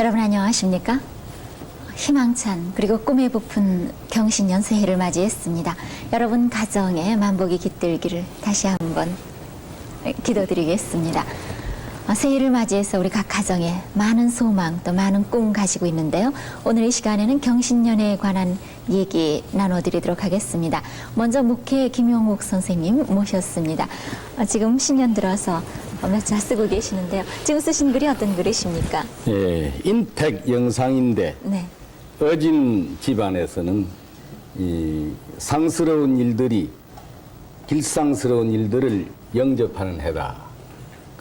여러분 안녕하십니까? 희망찬 그리고 꿈에 부푼 경신년 새해를 맞이했습니다. 여러분 가정에 만복이 깃들기를 다시 한번 기도드리겠습니다. 어, 새해를 맞이해서 우리 각 가정에 많은 소망 또 많은 꿈 가지고 있는데요. 오늘 이 시간에는 경신년에 관한 얘기 나눠드리도록 하겠습니다. 먼저 목회 김용옥 선생님 모셨습니다. 어, 지금 신년 들어서 몇 자 쓰고 계시는데요. 지금 쓰신 글이 어떤 글이십니까? 예, 인택 영상인데 네. 어진 집안에서는 이 상스러운 일들이 길상스러운 일들을 영접하는 해다.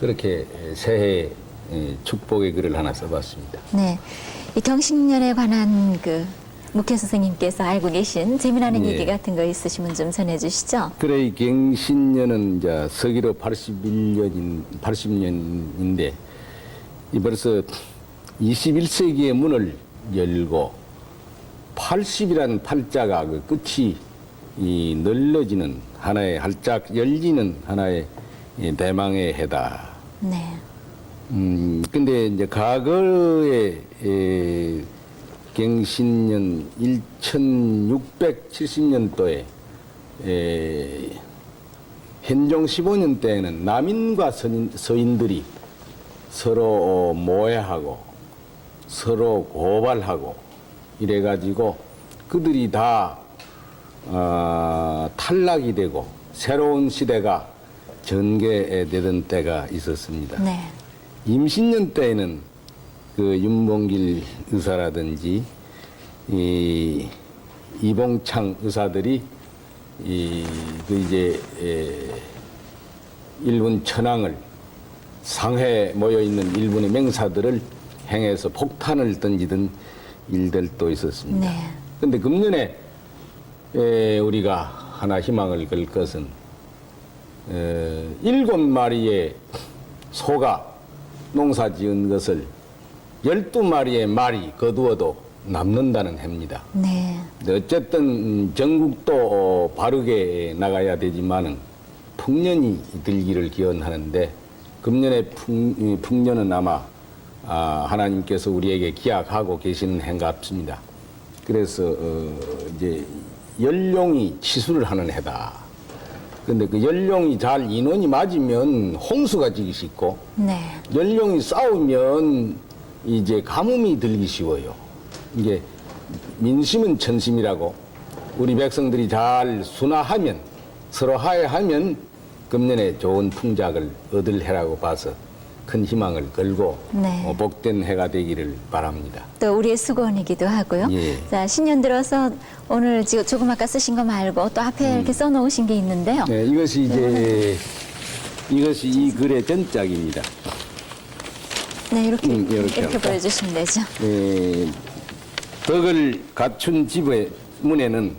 그렇게 새해 예, 축복의 글을 하나 써봤습니다. 네. 이 경신년에 관한 그 목회 선생님께서 알고 계신 재미나는 예. 얘기 같은 거 있으시면 좀 전해 주시죠. 그래 이 경신년은 이제 서기로 81년인 80년인데 이 벌써 21세기의 문을 열고 80이라는 팔자가 그 끝이 이 늘러지는 하나의 활짝 열리는 하나의 이 대망의 해다. 네. 음, 근데 이제 과거에 에, 경신년 1670년도에 에, 현종 15년 때에는 남인과 서인, 서인들이 서로 어, 모해하고 서로 고발하고 이래가지고 그들이 다 어, 탈락이 되고 새로운 시대가 전개되던 때가 있었습니다. 네. 임신년 때에는 그 윤봉길 의사라든지 이 이봉창 의사들이 이그 이제 에, 일본 천황을 상해에 모여 있는 일본의 맹사들을 행해서 폭탄을 던지던 일들도 있었습니다. 네. 근데 금년에 에, 우리가 하나 희망을 걸 것은 에, 일곱 마리의 소가 농사 지은 것을 열두 마리의 말이 거두어도 남는다는 해입니다. 네. 어쨌든 전국도 어, 바르게 나가야 되지만은 풍년이 들기를 기원하는데 금년의 풍, 이 풍년은 아마 아, 하나님께서 우리에게 기약하고 계시는 해 같습니다. 그래서 어, 이제 연룡이 치수를 하는 해다. 근데 그 연룡이 잘 인원이 맞으면 홍수가 지기 쉽고 네. 연령이 싸우면 이제 가뭄이 들기 쉬워요. 이게 민심은 천심이라고 우리 백성들이 잘 순화하면 서로 화해하면 금년에 좋은 풍작을 얻을 해라고 봐서 큰 희망을 걸고 네. 어, 복된 해가 되기를 바랍니다. 또 우리의 수건이기도 하고요. 예. 자, 신년 들어서 오늘 지금 조금 아까 쓰신 거 말고 또 앞에 음. 이렇게 써 놓으신 게 있는데요. 네, 이것이 이제 이것이 이 글의 전작입니다. 네, 이렇게 음, 이렇게 이렇게, 할까? 보여 주시면 되죠. 에, 덕을 갖춘 집의 문에는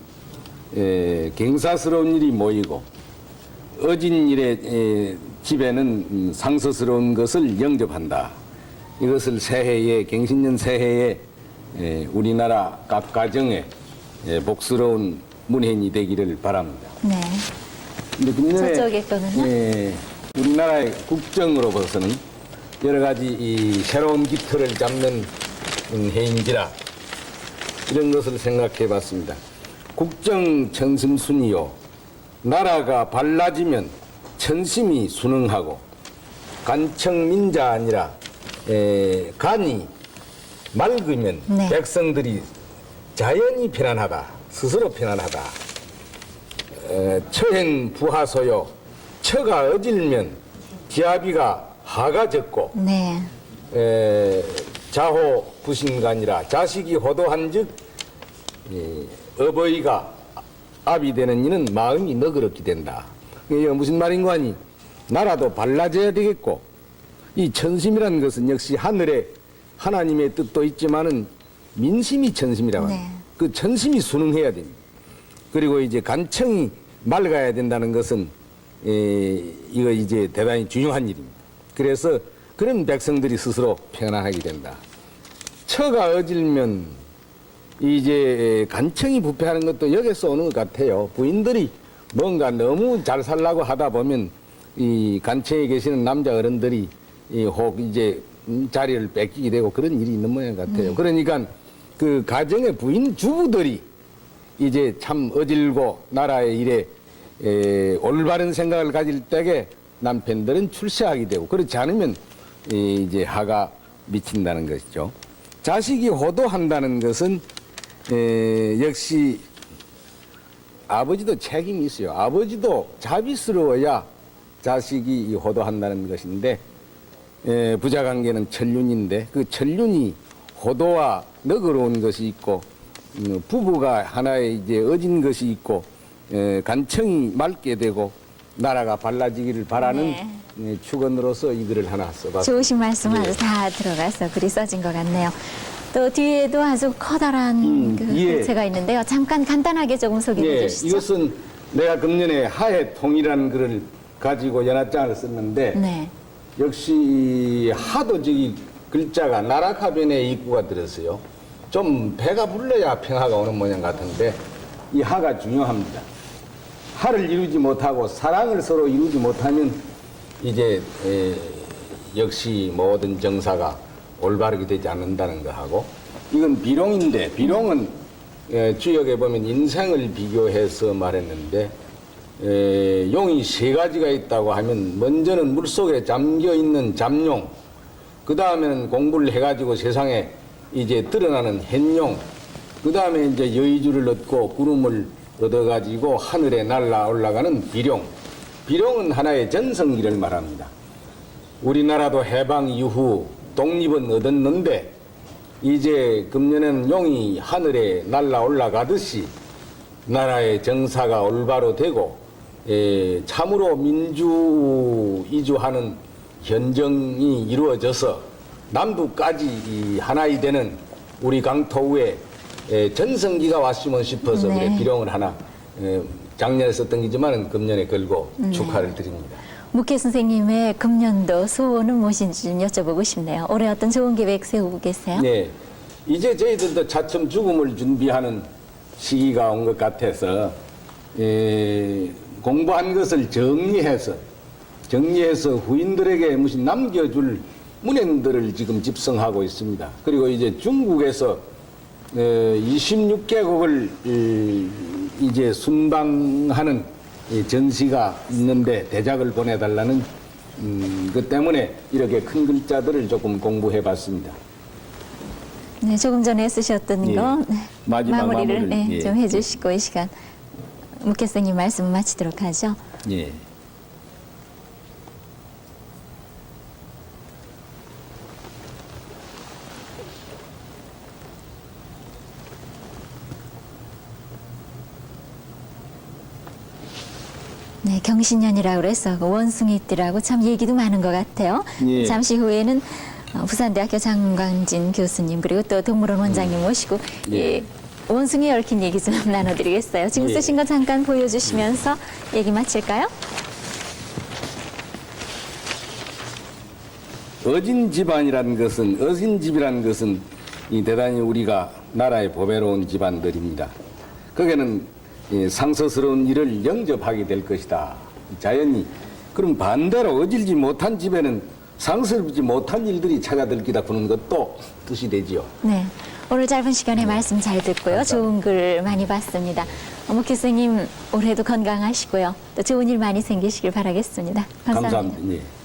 에, 경사스러운 일이 모이고 어진 일의 에, 집에는 음, 상서스러운 것을 영접한다. 이것을 새해에 경신년 새해에 에, 우리나라 각 가정에 에, 복스러운 문현이 되기를 바랍니다. 네. 근데 저쪽에 거는요? 예, 우리나라의 국정으로 봐서는 여러 가지 이 새로운 깃털을 잡는 음, 해인지라 이런 것을 생각해 봤습니다. 국정 천심순이요. 나라가 발라지면 천심이 순응하고 간청민자 아니라 에, 간이 맑으면 네. 백성들이 자연히 편안하다. 스스로 편안하다. 에, 처행 부하소요. 처가 어질면 기아비가 하가 적고 네. 에, 자호 부신간이라 자식이 호도한즉 이, 어버이가 압이 되는 이는 마음이 너그럽게 된다. 이게 무슨 말인 거 아니? 나라도 발라져야 되겠고 이 천심이라는 것은 역시 하늘에 하나님의 뜻도 있지만은 민심이 천심이라고 네. 합니다. 그 천심이 순응해야 됩니다. 그리고 이제 간청이 맑아야 된다는 것은 에, 이거 이제 대단히 중요한 일입니다. 그래서 그런 백성들이 스스로 편안하게 된다. 처가 어질면 이제 간청이 부패하는 것도 여기서 오는 것 같아요. 부인들이 뭔가 너무 잘 살라고 하다 보면 이 간체에 계시는 남자 어른들이 이 혹 이제 음, 자리를 뺏기게 되고 그런 일이 있는 모양 같아요. 그러니까 그 가정의 부인 주부들이 이제 참 어질고 나라의 일에 에, 올바른 생각을 가질 때에 남편들은 출세하게 되고 그렇지 않으면 이, 이제 하가 미친다는 것이죠. 자식이 호도한다는 것은 에, 역시 아버지도 책임이 있어요. 아버지도 자비스러워야 자식이 이 호도한다는 것인데 에, 부자 관계는 천륜인데 그 천륜이 호도와 너그러운 것이 있고 음, 부부가 하나의 이제 어진 것이 있고 에, 간청이 맑게 되고 나라가 발라지기를 바라는 네. 에, 축원으로서 이 글을 하나 써봤습니다. 좋으신 말씀 예. 아주 다 들어가서 글이 써진 것 같네요. 또 뒤에도 아주 커다란 음, 그 예. 글체가 있는데요. 잠깐 간단하게 조금 소개해 예, 주시죠. 이것은 내가 금년에 하해 통이라는 글을 가지고 연합장을 썼는데 네. 역시 하도 저기 글자가 나락하변에 입구가 들었어요. 좀 배가 불러야 평화가 오는 모양 같은데 이 하가 중요합니다. 하를 이루지 못하고 사랑을 서로 이루지 못하면 이제 에, 역시 모든 정사가 올바르게 되지 않는다는 거하고 이건 비룡인데 비룡은 에, 주역에 보면 인생을 비교해서 말했는데 에, 용이 세 가지가 있다고 하면 먼저는 물속에 잠겨 있는 잠용, 그 다음에는 공부를 해가지고 세상에 이제 드러나는 햇용, 그 다음에 이제 여의주를 얻고 구름을 얻어가지고 하늘에 날라 올라가는 비룡. 비룡은 하나의 전성기를 말합니다. 우리나라도 해방 이후 독립은 얻었는데 이제 금년에는 용이 하늘에 날라 올라가듯이 나라의 정사가 올바로 되고 에, 참으로 민주 이주하는 현정이 이루어져서 남북까지 이 하나이 되는 우리 강토 위에 에, 전성기가 왔으면 싶어서 네. 그래 비룡을 하나 에, 작년에 썼던 기지만은 금년에 걸고 축하를 드립니다. 묵혜 선생님의 금년도 소원은 무엇인지 좀 여쭤보고 싶네요. 올해 어떤 좋은 계획 세우고 계세요? 네. 이제 저희들도 차츰 죽음을 준비하는 시기가 온 것 같아서 에, 공부한 것을 정리해서 정리해서 후인들에게 무슨 남겨줄 문헌들을 지금 집성하고 있습니다. 그리고 이제 중국에서 26개국을 이제 순방하는 이 전시가 있는데 대작을 보내달라는 음, 그 때문에 이렇게 큰 글자들을 조금 공부해 봤습니다. 네, 조금 전에 쓰셨던 예. 거 네, 마지막 마무리를 마무리를, 네, 예. 좀 해주시고 이 시간 선생님 말씀 마치도록 하죠. 예. 네, 경신년이라고 그래서 그 원숭이띠라고 참 얘기도 많은 것 같아요. 예. 잠시 후에는 어, 부산대학교 장광진 교수님 그리고 또 동물원 원장님 모시고 예. 예, 원숭이에 얽힌 얘기 좀 나눠드리겠어요. 지금 예. 쓰신 거 잠깐 보여주시면서 얘기 마칠까요? 어진 집안이라는 것은 어진 집이라는 것은 이 대단히 우리가 나라의 보배로운 집안들입니다. 거기는 이 상서스러운 일을 영접하게 될 것이다. 자연히 그럼 반대로 어질지 못한 집에는 상스럽지 못한 일들이 찾아들기다 부는 것도 뜻이 되지요. 네. 오늘 짧은 시간에 말씀 잘 듣고요. 좋은 글 많이 봤습니다. 묵 교수님 올해도 건강하시고요. 또 좋은 일 많이 생기시길 바라겠습니다 감사합니다. 감사합니다. 예.